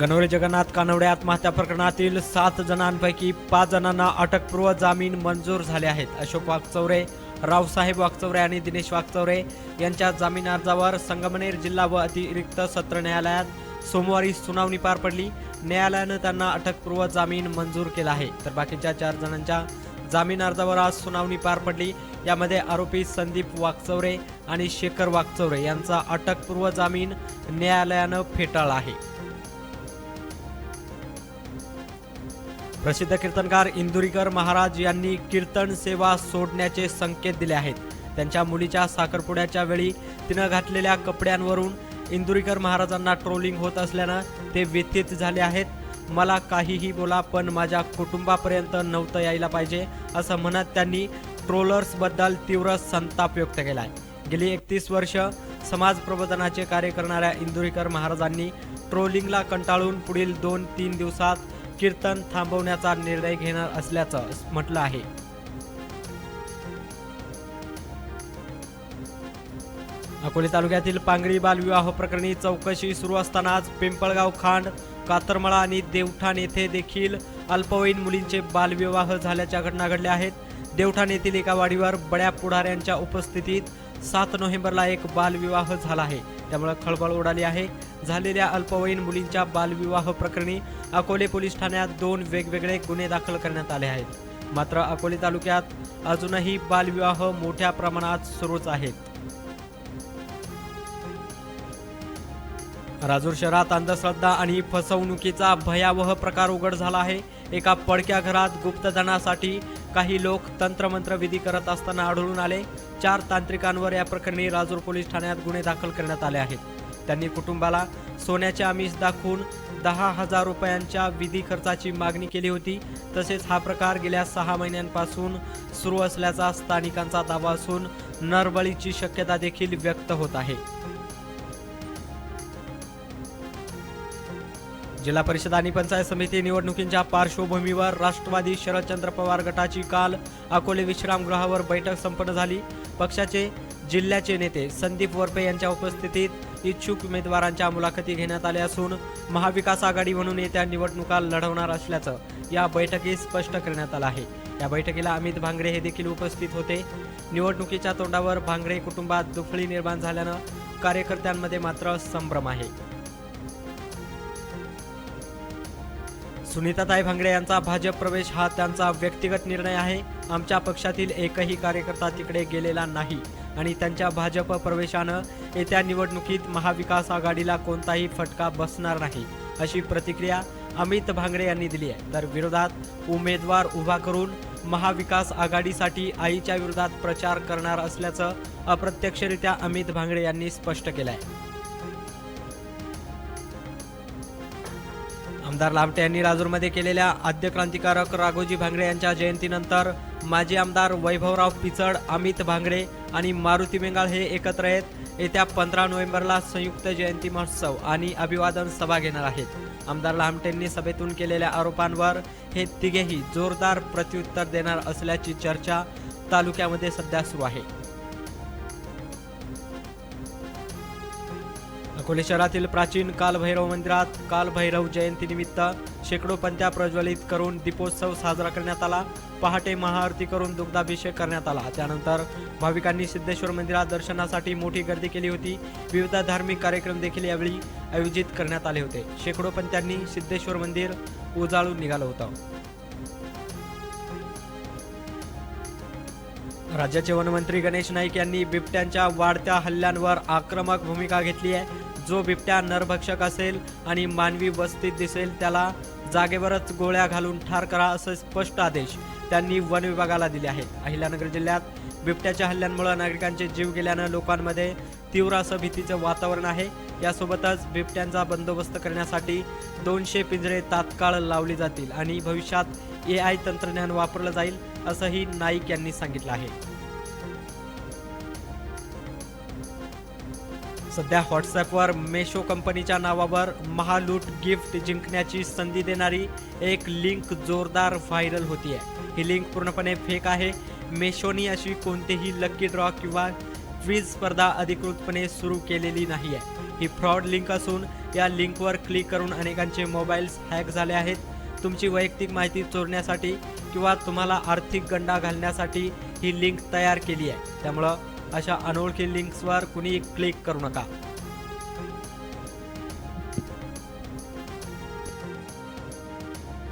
गणोरे जगन्नाथ कानवडे आत्महत्या प्रकरणातील सात जणांपैकी पाच जणांना अटकपूर्व जामीन मंजूर झाले आहेत. अशोक वागचौरे रावसाहेब वागचौरे आणि दिनेश वागचौरे यांच्या जामीन अर्जावर संगमनेर जिल्हा व अतिरिक्त सत्र न्यायालयात सोमवारी सुनावणी पार पडली. न्यायालयानं त्यांना अटकपूर्व जामीन मंजूर केला आहे. तर बाकीच्या चार जणांच्या जामीन अर्जावर आज सुनावणी पार पडली. यामध्ये आरोपी संदीप वागचौरे आणि शेखर वागचौरे यांचा अटकपूर्व जामीन न्यायालयानं फेटाळला आहे. प्रसिद्ध कीर्तनकार इंदुरीकर महाराज यांनी कीर्तन सेवा सोडण्याचे संकेत दिले आहेत. त्यांच्या मुलीच्या साखरपुड्याच्या वेळी तिनं घातलेल्या कपड्यांवरून इंदुरीकर महाराजांना ट्रोलिंग होत असल्यानं ते व्यथित झाले आहेत. मला काहीही बोला पण माझ्या कुटुंबापर्यंत नव्हतं यायला पाहिजे असं म्हणत त्यांनी ट्रोलर्सबद्दल तीव्र संताप व्यक्त केला आहे गेली एकतीस वर्ष समाज प्रबोधनाचे कार्य करणाऱ्या इंदुरीकर महाराजांनी ट्रोलिंगला कंटाळून पुढील दोन तीन दिवसात कीर्तन थांबवण्याचा निर्णय घेणार असल्याचं म्हटलं आहे. अकोले तालुक्यातील पांगरी बालविवाह प्रकरणी चौकशी सुरू असताना आज पिंपळगाव खांड कातरमळा आणि देवठाण येथे देखील अल्पवयीन मुलींचे बालविवाह झाल्याच्या घटना घडल्या आहेत. देवठाण येथील एका वाडीवर बड्या पुढाऱ्यांच्या उपस्थितीत सात नोव्हेंबरला एक बालविवाह झाला आहे. त्यामुळे खळबळ उडाली आहे. झालेल्या अल्पवयीन मुलींच्या बालविवाह प्रकरणी अकोले पोलीस ठाण्यात दोन वेगवेगळे गुन्हे दाखल करण्यात आले आहेत. मात्र अकोले तालुक्यात अजूनही बालविवाह मोठ्या प्रमाणात सुरूच आहेत. राजूर शहरात अंधश्रद्धा आणि फसवणुकीचा भयावह प्रकार उघड झाला आहे. एका पडक्या घरात गुप्तधनासाठी काही लोक तंत्रमंत्र विधी करत असताना आढळून आले. चार तांत्रिकांवर या प्रकरणी राजूर पोलीस ठाण्यात गुन्हे दाखल करण्यात आले आहेत. त्यांनी कुटुंबाला सोन्याचे आमिष दाखवून दहा हजार रुपयांच्या विधी खर्चाची मागणी केली होती. तसेच हा प्रकार गेल्या सहा महिन्यांपासून सुरू असल्याचा स्थानिकांचा दावा असून नरबळीची शक्यता देखील व्यक्त होत आहे. जिल्हा परिषद आणि पंचायत समिती निवडणुकींच्या पार्श्वभूमीवर राष्ट्रवादी शरदचंद्र पवार गटाची काल अकोले विश्रामगृहावर बैठक संपन्न झाली. पक्षाचे जिल्ह्याचे नेते संदीप वरपे यांच्या उपस्थितीत इच्छुक उमेदवारांच्या मुलाखती घेण्यात आल्या असून महाविकास आघाडी म्हणून येत्या निवडणुका लढवणार असल्याचं या बैठकीत स्पष्ट करण्यात आलं आहे. या बैठकीला अमित भांगरे हे देखील उपस्थित होते. निवडणुकीच्या तोंडावर भांगरे कुटुंबात दुफळी निर्माण झाल्यानं कार्यकर्त्यांमध्ये मात्र संभ्रम आहे. सुनीताताई भांगडे यांचा भाजप प्रवेश हा त्यांचा व्यक्तिगत निर्णय आहे. आमच्या पक्षातील एकही कार्यकर्ता तिकडे गेलेला नाही. आणि त्यांच्या भाजप प्रवेशानं येत्या निवडणुकीत महाविकास आघाडीला कोणताही फटका बसणार नाही अशी प्रतिक्रिया अमित भांगडे यांनी दिली आहे. तर विरोधात उमेदवार उभा करून महाविकास आघाडीसाठी आईच्या विरोधात प्रचार करणार असल्याचं अप्रत्यक्षरित्या अमित भांगडे यांनी स्पष्ट केलं आहे आमदार लामटे यांनी राजूरमध्ये केलेल्या आद्य क्रांतिकारक राघोजी भांगडे यांच्या जयंतीनंतर माजी आमदार वैभवराव पिचड अमित भांगडे आणि मारुती मेंगाळ हे एकत्र आहेत येत्या पंधरा नोव्हेंबरला संयुक्त जयंती महोत्सव आणि अभिवादन सभा घेणार आहेत. आमदार लामटेंनी सभेतून केलेल्या आरोपांवर हे तिघेही जोरदार प्रत्युत्तर देणार असल्याची चर्चा तालुक्यामध्ये सध्या सुरू आहे. अकोले शहरातील प्राचीन कालभैरव मंदिरात कालभैरव जयंतीनिमित्त शेकडो पंत्या प्रज्वलित करून दीपोत्सव साजरा करण्यात आला. पहाटे महाआरती करून दुग्धाभिषेक करण्यात आला. त्यानंतर भाविकांनी सिद्धेश्वर मंदिरात दर्शनासाठी मोठी गर्दी केली होती. विविध धार्मिक कार्यक्रम देखील यावेळी आयोजित करण्यात आले होते. शेकडो पंत्यांनी सिद्धेश्वर मंदिर उजाळून निघालं होतं. राज्याचे वनमंत्री गणेश नाईक यांनी बिबट्यांच्या वाढत्या हल्ल्यांवर आक्रमक भूमिका घेतली आहे. जो बिबट्या नरभक्षक असेल आणि मानवी वस्तीत दिसेल त्याला जागेवरच गोळ्या घालून ठार करा असे स्पष्ट आदेश त्यांनी वन विभागाला दिले आहेत. अहिल्यानगर जिल्ह्यात बिबट्याच्या हल्ल्यांमुळे नागरिकांचे जीव गेल्यानं लोकांमध्ये तीव्र असं भीतीचं वातावरण आहे. यासोबतच बिबट्यांचा बंदोबस्त करण्यासाठी दोनशे पिंजरे तात्काळ लावली जातील आणि भविष्यात ए आय तंत्रज्ञान वापरलं जाईल असंही नाईक यांनी सांगितलं आहे. सध्या व्हॉट्सॲपवर मेशो कंपनीच्या नावावर महालूट गिफ्ट जिंकण्याची संधी देणारी एक लिंक जोरदार व्हायरल होती आहे ही लिंक पूर्णपणे फेक आहे. मेशोनी अशी कोणतीही लकी ड्रॉ किंवा क्विज स्पर्धा अधिकृतपणे सुरू केलेली नाही आहे ही फ्रॉड लिंक असून या लिंकवर क्लिक करून अनेकांचे मोबाईल्स हॅक झाले आहेत. तुमची वैयक्तिक माहिती चोरण्यासाठी किंवा तुम्हाला आर्थिक गंडा घालण्यासाठी ही लिंक तयार केली आहे. त्यामुळं अशा अनोळखी लिंक्सवर कुणीही क्लिक करू नका.